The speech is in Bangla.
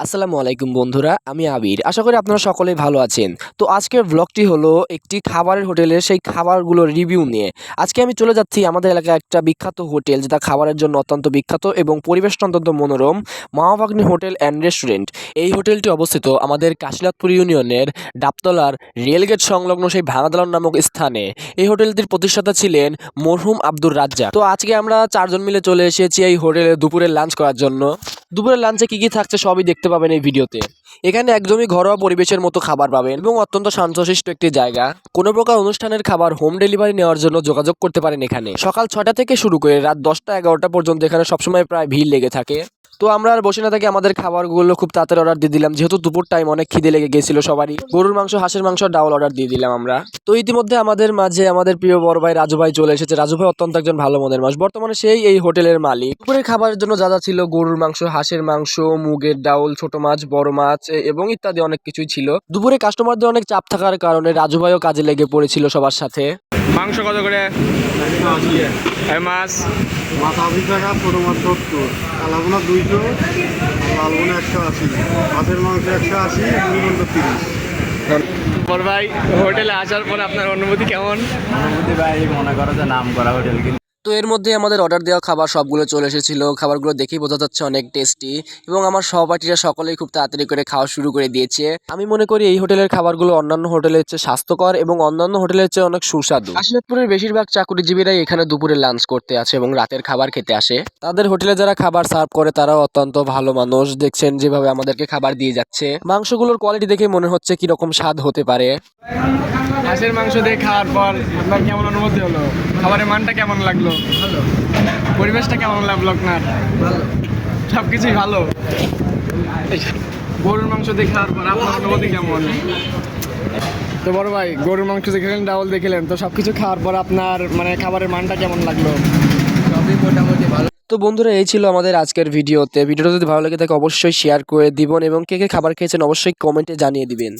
আসসালামু আলাইকুম বন্ধুরা, আমি আবির। আশা করি আপনারা সকলেই ভালো আছেন। তো আজকের ব্লগটি হলো একটি খাবারের হোটেলের সেই খাবারগুলোর রিভিউ নিয়ে। আজকে আমি চলে যাচ্ছি আমাদের এলাকায় একটা বিখ্যাত হোটেল, যেটা খাবারের জন্য অত্যন্ত বিখ্যাত এবং পরিবেশটা অত্যন্ত মনোরম মামাভাগ্নি হোটেল অ্যান্ড রেস্টুরেন্ট এই হোটেলটি অবস্থিত আমাদের কাশিনাথপুর ইউনিয়নের ডাবতলার রেলগেট সংলগ্ন সেই ভাঙাদালন নামক স্থানে। এই হোটেলটির প্রতিষ্ঠাতা ছিলেন মরহুম আব্দুর রাজ্জাক। তো আজকে আমরা চারজন মিলে চলে এসেছি এই হোটেলে দুপুরে লাঞ্চ করার জন্য। দুপুরের লাঞ্চে কি কি থাকছে সবই দেখতে পাবেন এই ভিডিওতে। এখানে একদমই ঘরোয়া পরিবেশের মতো খাবার পাবেন এবং অত্যন্ত শান্তশিষ্ট একটি জায়গা। কোনো প্রকার অনুষ্ঠানের খাবার হোম ডেলিভারি নেওয়ার জন্য যোগাযোগ করতে পারেন এখানে। সকাল ছটা থেকে শুরু করে রাত দশটা এগারোটা পর্যন্ত এখানে সবসময় প্রায় ভিড় লেগে থাকে। তো আমরা আর বসে না থাকি আমাদের খাবারগুলো খুব তাড়াতাড়ি অর্ডার দিয়ে দিলাম। যেহেতু দুপুর টাইম অনেক খিদে লেগে গেছিল সবারই। গরুর মাংস হাঁসের মাংস ডাউল অর্ডার দিয়ে দিলাম আমরা। তো ইতিমধ্যে আমাদের মাঝে আমাদের প্রিয় বড় ভাই রাজু ভাই চলে এসেছে। রাজু ভাই অত্যন্ত একজন ভালো মনের মানুষ। বর্তমানে সেই এই হোটেলের মালিক। দুপুরের খাবারের জন্য যা যা ছিল গরুর মাংস হাঁসের মাংস মুগের ডাউল ছোট মাছ বড় মাছ এবং ইত্যাদি অনেক কিছুই ছিল। দুপুরে কাস্টমারদের অনেক চাপ থাকার কারণে রাজু ভাইও কাজে লেগে পড়েছিল সবার সাথে। মাংস কত করে? মাছ? মাথা আশি টাকা ছোটো মাছ সত্তর। কালাবোনা দুইশো লালবোনা একশো আশি মাছের মাংস একশো আশি তিরিশ। ভাই হোটেলে আসার পর আপনার অনুভূতি কেমন? অনুভূতি ভাই মনে করো যে নাম করা হোটেল কিন্তু তো এর মধ্যে আমাদের অর্ডার দেওয়া খাবার সবগুলো চলে এসেছিল। খাবারগুলো দেখেই বোঝা যাচ্ছে অনেক টেস্টি এবং আমার সহপাঠীরা সকলেই খুব তাড়াতাড়ি করে খাওয়া শুরু করে দিয়েছে। আমি মনে করি এই হোটেলের খাবারগুলো অন্যান্য হোটেলের চেয়ে স্বাস্থ্যকর এবং অন্যান্য হোটেলের চেয়ে অনেক সুস্বাদু। কাশীনাথপুরের বেশিরভাগ চাকুরিজীবীরাই এখানে দুপুরে লাঞ্চ করতে আসে এবং রাতের খাবার খেতে আসে। তাদের হোটেলে যারা খাবার সার্ভ করে তারাও অত্যন্ত ভালো মানুষ। দেখছেন যেভাবে আমাদেরকে খাবার দিয়ে যাচ্ছে। মাংসগুলোর কোয়ালিটি দেখে মনে হচ্ছে কীরকম স্বাদ হতে পারে। হাঁসের মাংস দিয়ে খাওয়ার পর আপনার কেমন অনুভূতি হলো? খাবারের মানটা কেমন লাগল? ভালো। পরিবেশটা কেমন লাগল আপনার ভালো। সব কিছুই ভালো গরুর মাংস দিয়ে খাওয়ার পর আপনার অনুভূতি কেমন? তো বড় ভাই গরুর মাংস দেখলেন ডাউল দেখলেন তো সব কিছু খাওয়ার পর আপনার মানে খাবারের মানটা কেমন লাগল? তো বন্ধুরা এই ছিল আমাদের আজকের ভিডিওতে। ভিডিওটা যদি ভালো লাগে তাকে অবশ্যই শেয়ার করে দিবেন এবং কে কে খাবার খেয়েছেন অবশ্যই কমেন্টে জানিয়ে দিবেন।